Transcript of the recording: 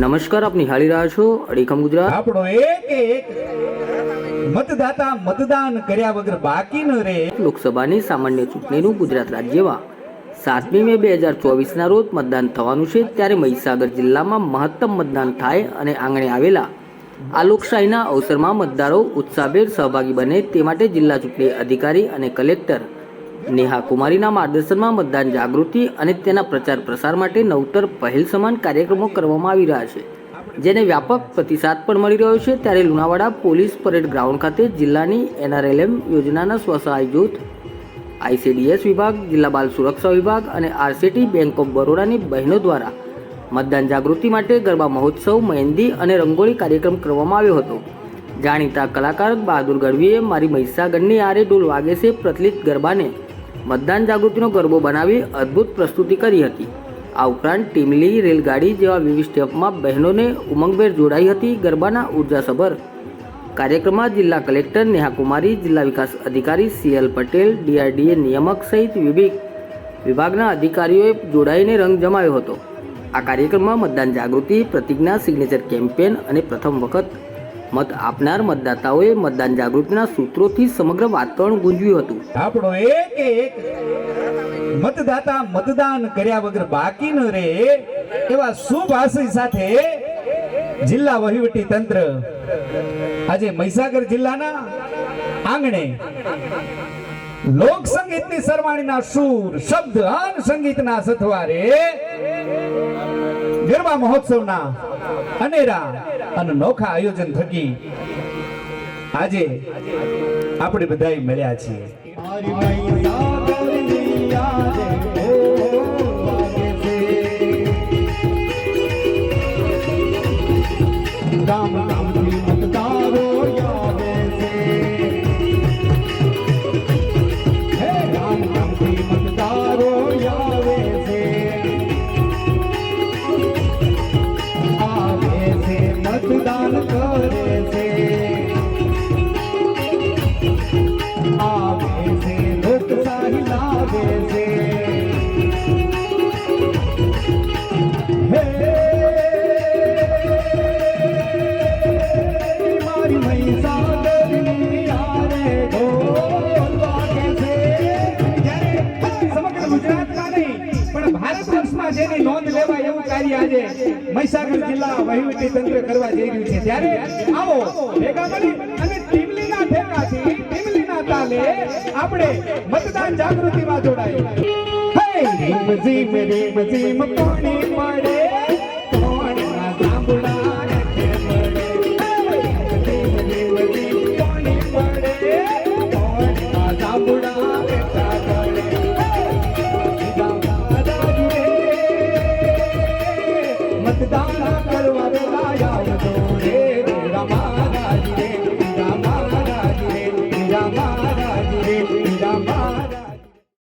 નમસ્કાર આપ નિહાળી રહ્યા છો? અડીખમ ગુજરાત. આપણો એક એક મતદાતા મતદાન કર્યા વગર બાકી ન રહે. લોકસભાની સામાન્ય ચૂંટણીનું ગુજરાત રાજ્યમાં સાતમી મે બે હજાર ચોવીસના રોજ મતદાન થવાનું છે ત્યારે મહીસાગર જિલ્લામાં મહત્તમ મતદાન થાય અને આંગણે આવેલા આ લોકશાહીના અવસરમાં મતદારો ઉત્સાહભેર સહભાગી બને તે માટે જિલ્લા ચૂંટણી અધિકારી અને કલેક્ટર નેહા કુમારીના માર્ગદર્શનમાં મતદાન જાગૃતિ અને તેના પ્રચાર પ્રસાર માટે નવતર પહેલ સમાન કાર્યક્રમો કરવામાં આવી રહ્યા છે, જેને વ્યાપક પ્રતિસાદ પણ મળી રહ્યો છે. ત્યારે લુણાવાડા પોલીસ પરેડ ગ્રાઉન્ડ ખાતે જિલ્લાની એનઆરએલએમ યોજનાના સ્વસહાય જૂથ, આઈસીડીએસ વિભાગ, જિલ્લા બાલ સુરક્ષા વિભાગ અને આરસીટી બેંક ઓફ બરોડાની બહેનો દ્વારા મતદાન જાગૃતિ માટે ગરબા મહોત્સવ, મહેંદી અને રંગોળી કાર્યક્રમ કરવામાં આવ્યો હતો. જાણીતા કલાકાર બહાદુર ગઢવીએ મારી મહિસાગરની આરે ડોલ વાગે છે. પ્રચલિત ગરબાને મતદાન જાગૃતિનો ગરબો બનાવી અદ્ભુત પ્રસ્તુતિ કરી હતી. આ ઉપરાંત ટીમલી રેલગાડી જેવા વિવિધ સ્ટેપમાં બહેનોને ઉમંગભેર જોડાઈ હતી ગરબાના ઉર્જાસભર. કાર્યક્રમમાં જિલ્લા કલેક્ટર નેહા કુમારી જિલ્લા વિકાસ અધિકારી સીએલ પટેલ, ડીઆરડીએ નિયામક સહિત વિવિધ વિભાગના અધિકારીઓએ જોડાઈને રંગ જમાવ્યો હતો. આ કાર્યક્રમમાં મતદાન જાગૃતિ, પ્રતિજ્ઞા, સિગ્નેચર કેમ્પેન અને પ્રથમ વખત મત આપનાર મતદાતાઓએ મતદાન જાગૃતિના સૂત્રોથી સમગ્ર વાતાવરણ ગુંજવ્યું હતું. આપણો એક એક મતદાતા મતદાન કર્યા વગર બાકી ન રહે એવા આશય સાથે જિલ્લા વહીવટી તંત્ર આજે મહીસાગર જિલ્લાના આંગણે લોક સંગીતની સરવાણીના સૂર, શબ્દ અન સંગીતના સથવારે ગરબા મહોત્સવના અનેરા અને નોખા આયોજન થકી આજે આપણે બધાય મળ્યા છીએ. જેની નોંધ લેવાય એવું કાર્ય આજે મહીસાગર જિલ્લા વહીવટી તંત્ર કરવા જઈ રહ્યું છે. ત્યારે આવો, ભેગા મળી અને આપણે મતદાન જાગૃતિમાં જોડાય. જીમ જીમ જીમ પાણી પડે